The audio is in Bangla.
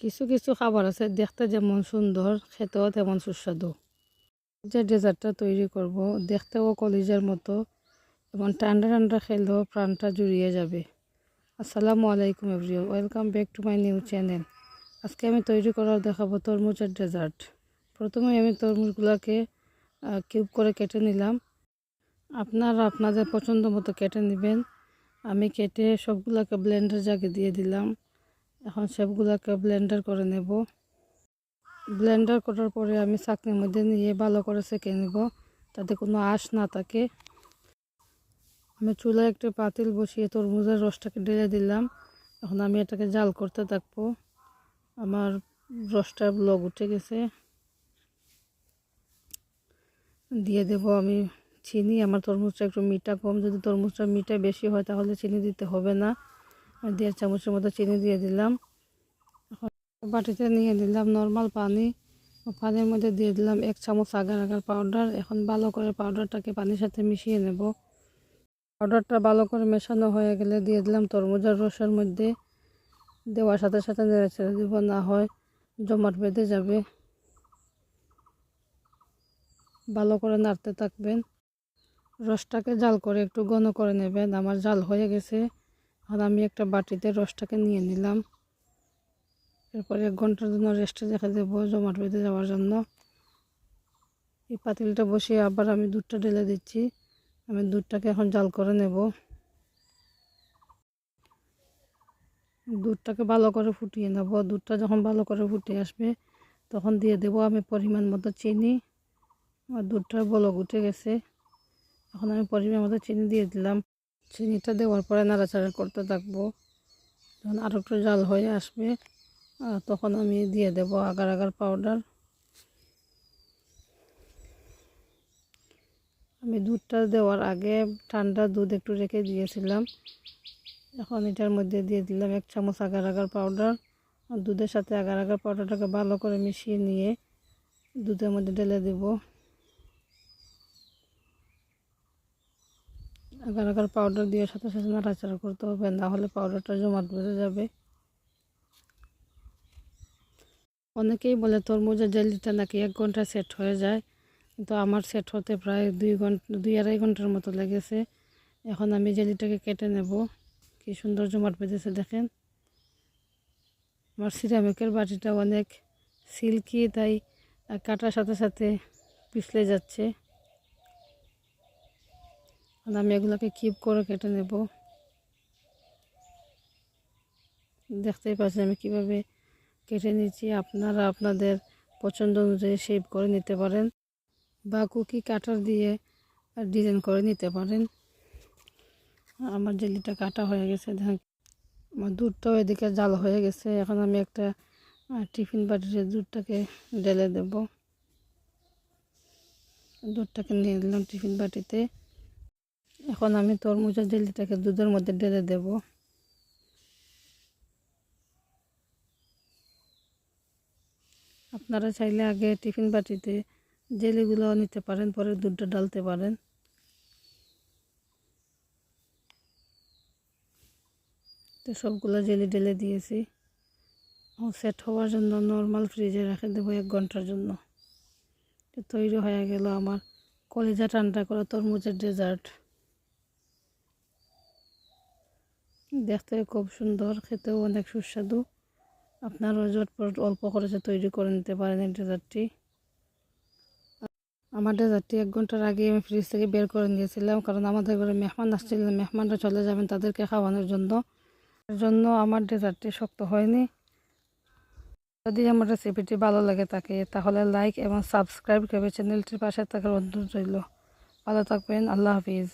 কিছু কিছু খাবার আছে, দেখতে যেমন সুন্দর, খেতেও তেমন সুস্বাদু। যে ডেজার্টটা তৈরি করব, দেখতেও কলিজার মতো, এবং ঠান্ডা ঠান্ডা খেলেও প্রাণটা জুড়িয়ে যাবে। আসসালামু আলাইকুম everyone welcome back to my new channel আজকে আমি তৈরি করার দেখাবো তরমুজের ডেজার্ট। প্রথমে আমি তরমুজগুলোকে কিউব করে কেটে নিলাম। আপনারা আপনাদের পছন্দ মতো কেটে নেবেন। আমি কেটে সবগুলোকে ব্লেন্ডার জাগে দিয়ে দিলাম। এখন সবগুলোকে ব্লেন্ডার করে নেব। ব্লেন্ডার করার পরে আমি চাকনির মধ্যে নিয়ে ভালো করে সেঁকে নেব, তাতে কোনো আঁশ না থাকে। আমি চুলায় একটা পাতিল বসিয়ে তরমুজের রসটাকে ঢেলে দিলাম। এখন আমি এটাকে জাল করতে থাকব। আমার রসটা ব্লগ উঠে গেছে। দিয়ে দেব আমি চিনি। আমার তরমুজটা একটু মিঠা কম। যদি তরমুজটা মিঠা বেশি হয়, তাহলে চিনি দিতে হবে না। দেড় চামচের মতো চিনি দিয়ে দিলাম। বাটিতে নিয়ে দিলাম নর্মাল পানি। পানির মধ্যে দিয়ে দিলাম এক চামচ আগার আগার পাউডার এখন ভালো করে পাউডারটাকে পানির সাথে মিশিয়ে নেব। পাউডারটা ভালো করে মেশানো হয়ে গেলে দিয়ে দিলাম তরমুজের রসের মধ্যে। দেওয়ার সাথে সাথে নেড়ে ছেড়ে দিব, না হয় জমাট বেঁধে যাবে। ভালো করে নাড়তে থাকবেন। রসটাকে জাল করে একটু ঘন করে নেবেন। আমার জাল হয়ে গেছে। আর আমি একটা বাটিতে রসটাকে নিয়ে নিলাম। এরপরে এক ঘণ্টার জন্য রেস্টে রেখে দেবো জমাট বেঁধে যাওয়ার জন্য। এই পাতিলটা বসিয়ে আবার আমি দুধটা ঢেলে দিচ্ছি। আমি দুধটাকে এখন জাল করে নেব। দুধটাকে ভালো করে ফুটিয়ে নেব। দুধটা যখন ভালো করে ফুটে আসবে, তখন দিয়ে দেব আমি পরিমাণ মতো চিনি। আমার দুধটার বলক উঠে গেছে। এখন আমি পরিমাণ মতো চিনি দিয়ে দিলাম। চিনিটা দেওয়ার পরে নাড়াচাড়া করতে থাকব। যখন আরও একটু জাল হয়ে আসবে তখন আমি দিয়ে দেব আগার আগার পাউডার আমি দুধটা দেওয়ার আগে ঠান্ডা দুধ একটু রেখে দিয়েছিলাম। এখন এটার মধ্যে দিয়ে দিলাম এক চামচ আগার আগার পাউডার দুধের সাথে আগার আগার পাউডারটাকে ভালো করে মিশিয়ে নিয়ে দুধের মধ্যে ঢেলে দেব। আগার আগার পাউডার দিয়ে সাথে সাথে নাড়াচাড়া করতে হবে, না হলে পাউডারটা জমাট বেঁধে যাবে। অনেকেই বলে তরমুজের জেলিটা নাকি এক ঘণ্টা সেট হয়ে যায়, কিন্তু আমার সেট হতে প্রায় দুই ঘণ্টা, দুই আড়াই ঘণ্টার মতো লেগেছে। এখন আমি জেলিটাকে কেটে নেব। কি সুন্দর জমাট বেঁধেছে দেখেন। আমার সিরামিকের বাটিটা অনেক সিল্কি তাই কাটার সাথে সাথে পিছলে যাচ্ছে। আমি এগুলোকে কিপ করে কেটে নেব। দেখতেই পাচ্ছেন আমি কীভাবে কেটে নিচ্ছি আপনারা আপনাদের পছন্দ অনুযায়ী শেপ করে নিতে পারেন বা কুকি কাটার দিয়ে ডিজাইন করে নিতে পারেন। আমার জেলিটা কাটা হয়ে গেছে, দেখেন। আমার দুধটাও এদিকে জাল হয়ে গেছে। এখন আমি একটা টিফিন বাটিতে দুধটাকে ঢেলে দেব। দুধটাকে নিয়ে দিলাম টিফিন বাটিতে। এখন আমি তরমুজের জেলিটাকে দুধের মধ্যে ঢেলে দেবো। আপনারা চাইলে আগে টিফিন বাটিতে জেলিগুলো নিতে পারেন, পরে দুধটা ডালতে পারেন। তো সবগুলো জেলি ঢেলে দিয়েছি। সেট হওয়ার জন্য নর্মাল ফ্রিজে রেখে দেবো এক ঘণ্টার জন্য। তৈরি হয়ে গেল আমার কলিজা ঠান্ডা করা তরমুজের ডেজার্ট। দেখতে খুব সুন্দর, খেতেও অনেক সুস্বাদু। আপনারাও ঝটপট অল্প খরচে তৈরি করে নিতে পারেন এই ডেজার্টটি। আমার ডেজার্টটি এক ঘণ্টার আগে আমি ফ্রিজ থেকে বের করে নিয়েছিলাম, কারণ আমাদের ঘরে মেহমান আসছিলেন মেহমানরা চলে যাবেন তাদেরকে খাওয়ানোর জন্য। এর জন্য আমার ডেজার্টটি শক্ত হয়নি। যদি আমার রেসিপিটি ভালো লাগে থাকে, তাহলে লাইক এবং সাবস্ক্রাইব করবে চ্যানেলটির পাশে থাকার অনুরোধ রইল। ভালো থাকবেন, আল্লাহ হাফিজ।